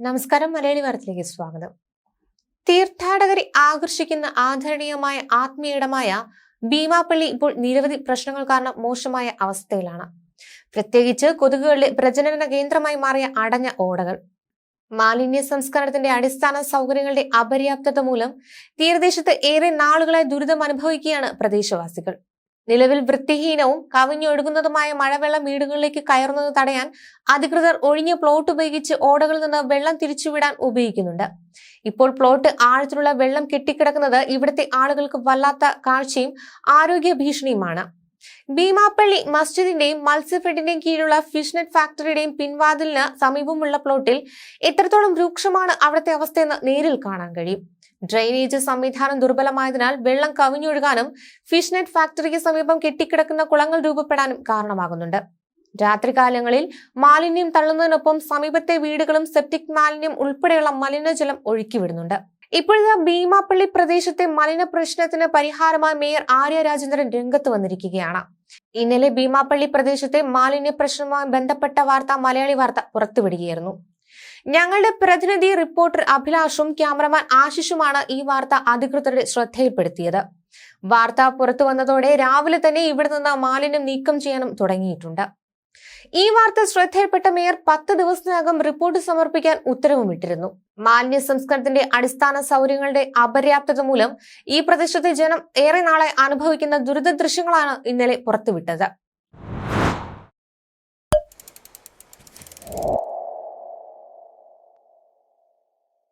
നമസ്കാരം മലയാളി വാർത്തയിലേക്ക് സ്വാഗതം. തീർത്ഥാടകരെ ആകർഷിക്കുന്ന ആദരണീയമായ ആത്മീയടമായ ഭീമാപ്പള്ളി ഇപ്പോൾ നിരവധി പ്രശ്നങ്ങൾ കാരണം മോശമായ അവസ്ഥയിലാണ്. പ്രത്യേകിച്ച് കൊതുകുകളുടെ പ്രജനന കേന്ദ്രമായി മാറിയ അടഞ്ഞ ഓടകൾ. മാലിന്യ സംസ്കരണത്തിന്റെ അടിസ്ഥാന സൗകര്യങ്ങളുടെ അപര്യാപ്തത മൂലം തീരദേശത്ത് ഏറെ നാളുകളായി ദുരിതം അനുഭവിക്കുകയാണ് പ്രദേശവാസികൾ. നിലവിൽ വൃത്തിഹീനവും കവിഞ്ഞൊഴുകുന്നതുമായ മഴവെള്ളം വീടുകളിലേക്ക് കയറുന്നത് തടയാൻ അധികൃതർ ഒഴിഞ്ഞ പ്ലോട്ട് ഉപയോഗിച്ച് ഓടകളിൽ നിന്ന് വെള്ളം തിരിച്ചുവിടാൻ ഉപയോഗിക്കുന്നുണ്ട്. ഇപ്പോൾ പ്ലോട്ട് ആഴത്തിലുള്ള വെള്ളം കെട്ടിക്കിടക്കുന്നത് ഇവിടുത്തെ ആളുകൾക്ക് വല്ലാത്ത കാഴ്ചയും ആരോഗ്യ ഭീഷണിയുമാണ്. ഭീമാപ്പള്ളി മസ്ജിദിന്റെയും മത്സ്യഫെഡിന്റെയും കീഴിലുള്ള ഫിഷ്നെറ്റ് ഫാക്ടറിയുടെയും പിൻവാതിലിന് സമീപമുള്ള പ്ലോട്ടിൽ എത്രത്തോളം രൂക്ഷമാണ് അവിടുത്തെ അവസ്ഥയെന്ന് നേരിൽ കാണാൻ കഴിയും. ഡ്രെയിനേജ് സംവിധാനം ദുർബലമായതിനാൽ വെള്ളം കവിഞ്ഞൊഴുകാനും ഫിഷ്നെറ്റ് ഫാക്ടറിക്ക് സമീപം കെട്ടിക്കിടക്കുന്ന കുളങ്ങൾ രൂപപ്പെടാനും കാരണമാകുന്നുണ്ട്. രാത്രികാലങ്ങളിൽ മാലിന്യം തള്ളുന്നതിനൊപ്പം സമീപത്തെ വീടുകളും സെപ്റ്റിക് മാലിന്യം ഉൾപ്പെടെയുള്ള മലിനജലം ഒഴുക്കിവിടുന്നുണ്ട്. ഇപ്പോഴത്തെ ഭീമാപ്പള്ളി പ്രദേശത്തെ മലിന പ്രശ്നത്തിന് പരിഹാരമായി മേയർ ആര്യ രാജേന്ദ്രൻ രംഗത്ത് വന്നിരിക്കുകയാണ്. ഇന്നലെ ഭീമാപ്പള്ളി പ്രദേശത്തെ മാലിന്യ പ്രശ്നവുമായി ബന്ധപ്പെട്ട വാർത്ത മലയാളി വാർത്ത പുറത്തുവിടുകയായിരുന്നു. ഞങ്ങളുടെ പ്രതിനിധി റിപ്പോർട്ടർ അഭിലാഷും ക്യാമറമാൻ ആശിഷുമാണ് ഈ വാർത്ത അധികൃതരുടെ ശ്രദ്ധയിൽപ്പെടുത്തിയത്. വാർത്ത പുറത്തു വന്നതോടെ രാവിലെ തന്നെ ഇവിടെ നിന്ന് മാലിന്യം നീക്കം ചെയ്യാനും തുടങ്ങിയിട്ടുണ്ട്. ഈ വാർത്ത ശ്രദ്ധയിൽപ്പെട്ട മേയർ പത്ത് ദിവസത്തിനകം റിപ്പോർട്ട് സമർപ്പിക്കാൻ ഉത്തരവുമിട്ടിരുന്നു. മാലിന്യ സംസ്കരണത്തിന്റെ അടിസ്ഥാന സൗകര്യങ്ങളുടെ അപര്യാപ്തത മൂലം ഈ പ്രദേശത്തെ ജനം ഏറെ നാളെ അനുഭവിക്കുന്ന ദുരിത ദൃശ്യങ്ങളാണ് ഇന്നലെ പുറത്തുവിട്ടത്.